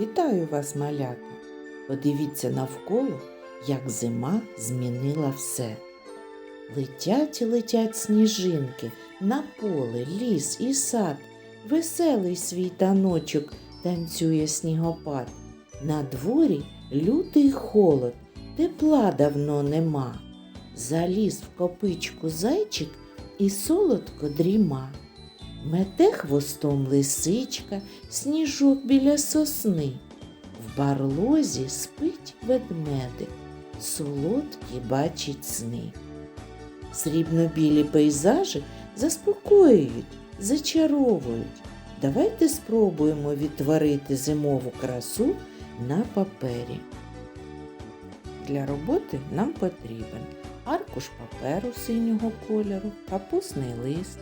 Вітаю вас, малята! Подивіться навколо, як зима змінила все. Летять і летять сніжинки на поле, ліс і сад. Веселий свій таночок танцює снігопад. На дворі лютий холод, тепла давно нема. Заліз в копичку зайчик і солодко дріма. Мете хвостом лисичка, сніжок біля сосни. В барлозі спить ведмедик, солодкі бачить сни. Срібно-білі пейзажі заспокоюють, зачаровують. Давайте спробуємо відтворити зимову красу на папері. Для роботи нам потрібен аркуш паперу синього кольору, капусний лист,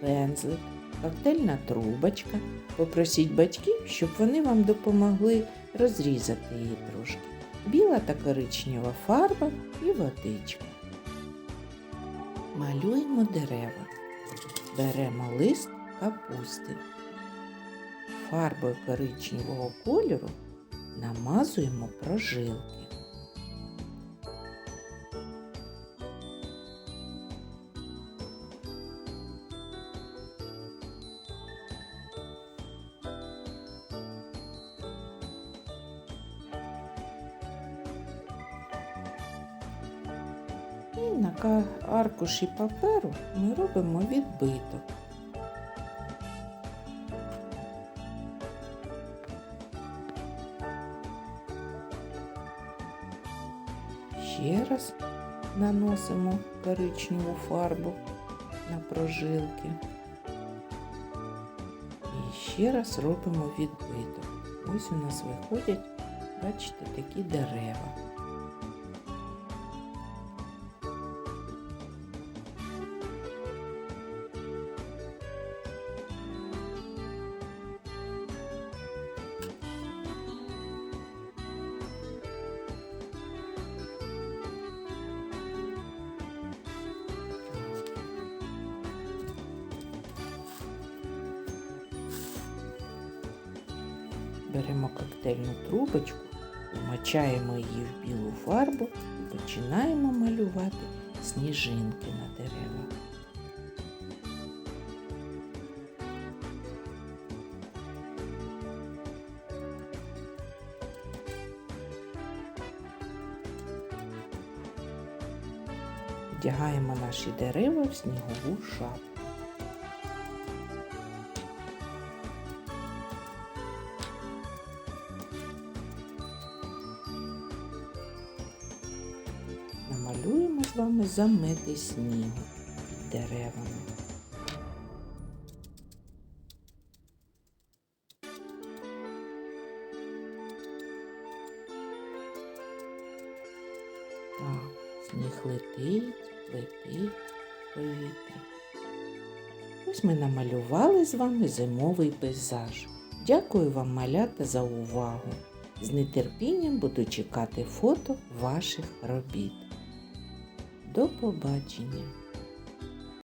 пензлик, коктейльна трубочка. Попросіть батьків, щоб вони вам допомогли розрізати її трошки. Біла та коричнева фарба і водичка. Малюємо дерева. Беремо лист капусти. Фарбою коричневого кольору намазуємо прожилки. І на аркуші паперу ми робимо відбиток. Ще раз наносимо коричневу фарбу на прожилки. І ще раз робимо відбиток. Ось у нас виходять, бачите, такі дерева. Беремо коктейльну трубочку, вмочаємо її в білу фарбу і починаємо малювати сніжинки на деревах. Вдягаємо наші дерева в снігову шапку. Намалюємо з вами замети снігу під деревами. Сніг летить, летить в. Ось ми намалювали з вами зимовий пейзаж. Дякую вам, малята, за увагу. З нетерпінням буду чекати фото ваших робіт. До побачення!